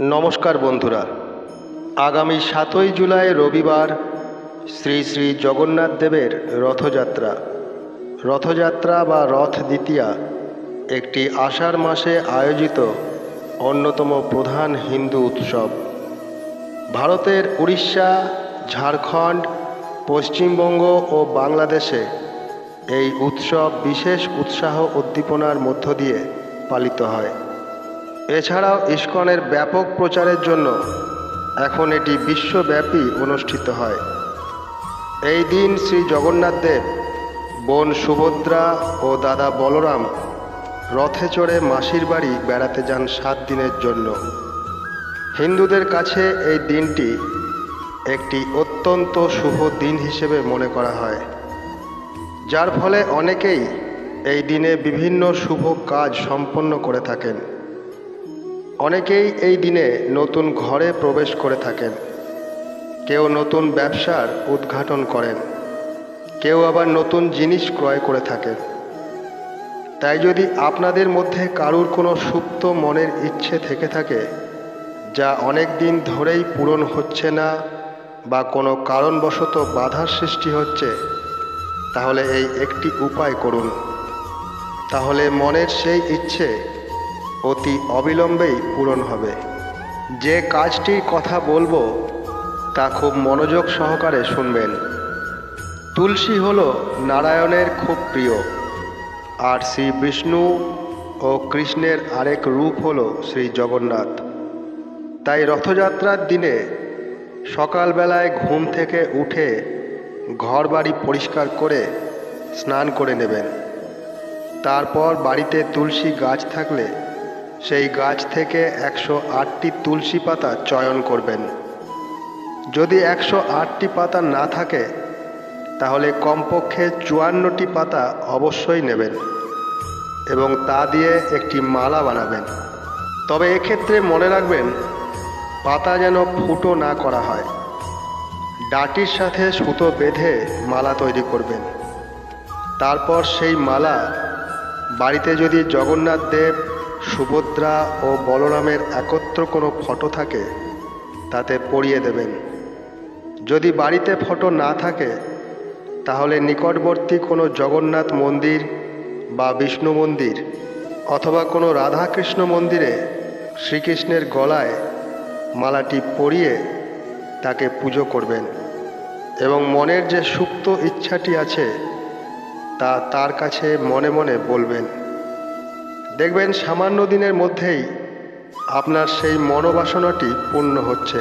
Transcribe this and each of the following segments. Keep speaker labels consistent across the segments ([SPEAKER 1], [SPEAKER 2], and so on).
[SPEAKER 1] নমস্কার বন্ধুরা। আগামী সাতই জুলাই রবিবার শ্রী শ্রী জগন্নাথ দেবের রথযাত্রা। রথযাত্রা বা রথ দ্বিতীয়া একটি আষাঢ় মাসে আয়োজিত অন্যতম প্রধান হিন্দু উৎসব। ভারতের উড়িষ্যা, ঝাড়খণ্ড, পশ্চিমবঙ্গ ও বাংলাদেশে এই উৎসব বিশেষ উৎসাহ উদ্দীপনার মধ্য দিয়ে পালিত হয়। এছাড়াও ইস্কনের ব্যাপক প্রচারের জন্য এখন এটি বিশ্বব্যাপী অনুষ্ঠিত হয়। এই দিন শ্রী জগন্নাথ দেব, বোন সুভদ্রা ও দাদা বলরাম রথে চড়ে মাসির বাড়ি বেড়াতে যান সাত দিনের জন্য। হিন্দুদের কাছে এই দিনটি একটি অত্যন্ত শুভ দিন হিসেবে মনে করা হয়। যার ফলে অনেকেই এই দিনে বিভিন্ন শুভ কাজ সম্পন্ন করে থাকেন। অনেকেই এই দিনে নতুন ঘরে প্রবেশ করে থাকেন। কেউ নতুন ব্যবসার উদ্ঘাটন করেন। কেউ আবার নতুন জিনিস ক্রয় করে থাকেন। তাই যদি আপনাদের মধ্যে কারুর কোনো সুপ্ত মনের ইচ্ছে থেকে থাকে, যা অনেক দিন ধরেই পূরণ হচ্ছে না বা কোনো কারণবশত বাধার সৃষ্টি হচ্ছে, তাহলে এই একটি উপায় করুন। তাহলে মনের সেই ইচ্ছে অতি অবিলম্বেই পূরণ হবে। যে কাজটির কথা বলব, তা খুব মনোযোগ সহকারে শুনবেন। তুলসী হল নারায়ণের খুব প্রিয়, আর শ্রী বিষ্ণু ও কৃষ্ণের আরেক রূপ হল শ্রী জগন্নাথ। তাই রথযাত্রার দিনে সকালবেলায় ঘুম থেকে উঠে ঘর বাড়ি পরিষ্কার করে স্নান করে নেবেন। তারপর বাড়িতে তুলসী গাছ থাকলে সেই গাছ থেকে একশো আটটি তুলসী পাতা চয়ন করবেন। যদি একশো আটটি পাতা না থাকে, তাহলে কমপক্ষে চুয়ান্নটি পাতা অবশ্যই নেবেন এবং তা দিয়ে একটি মালা বানাবেন। তবে এক্ষেত্রে মনে রাখবেন, পাতা যেন ফুটো না করা হয়। ডাটির সাথে সুতো বেঁধে মালা তৈরি করবেন। তারপর সেই মালা বাড়িতে যদি জগন্নাথ দেব সুভদ্রা ও বলরামের একত্র কোনো ফটো থাকে, তাতে পরিয়ে দেবেন। যদি বাড়িতে ফটো না থাকে, তাহলে নিকটবর্তী কোনো জগন্নাথ মন্দির বা বিষ্ণু মন্দির অথবা কোনো রাধাকৃষ্ণ মন্দিরে শ্রীকৃষ্ণের গলায় মালাটি পরিয়ে তাকে পুজো করবেন এবং মনের যে সুপ্ত ইচ্ছাটি আছে, তা তার কাছে মনে মনে বলবেন। দেখবেন সামান্য দিনের মধ্যেই আপনার সেই মনোবাসনাটি পূর্ণ হচ্ছে।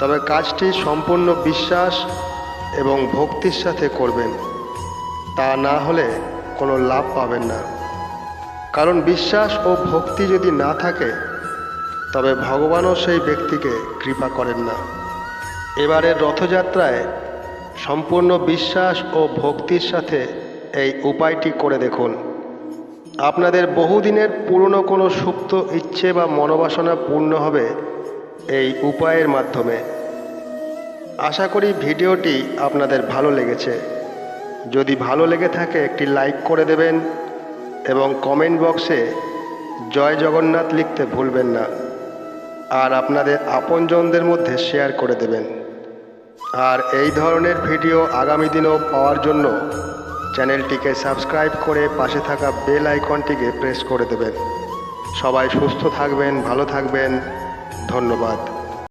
[SPEAKER 1] তবে কাজটি সম্পূর্ণ বিশ্বাস এবং ভক্তির সাথে করবেন। তা না হলে কোনো লাভ পাবেন না। কারণ বিশ্বাস ও ভক্তি যদি না থাকে, তবে ভগবানও সেই ব্যক্তিকে কৃপা করেন না। এবারের রথযাত্রায় সম্পূর্ণ বিশ্বাস ও ভক্তির সাথে এই উপায়টি করে দেখুন। আপনাদের বহুদিনের পুরনো কোনো সুপ্ত ইচ্ছে বা মনোবাসনা পূর্ণ হবে এই উপায়ের মাধ্যমে। আশা করি ভিডিওটি আপনাদের ভালো লেগেছে। যদি ভালো লেগে থাকে, একটি লাইক করে দেবেন এবং কমেন্ট বক্সে জয় জগন্নাথ লিখতে ভুলবেন না। আর আপনাদের আপনজনদের মধ্যে শেয়ার করে দেবেন। আর এই ধরনের ভিডিও আগামী দিনেও পাওয়ার জন্য চ্যানেলটিকে সাবস্ক্রাইব করে পাশে থাকা বেল আইকনটিকে প্রেস করে দেবেন। সবাই সুস্থ থাকবেন, ভালো থাকবেন। ধন্যবাদ।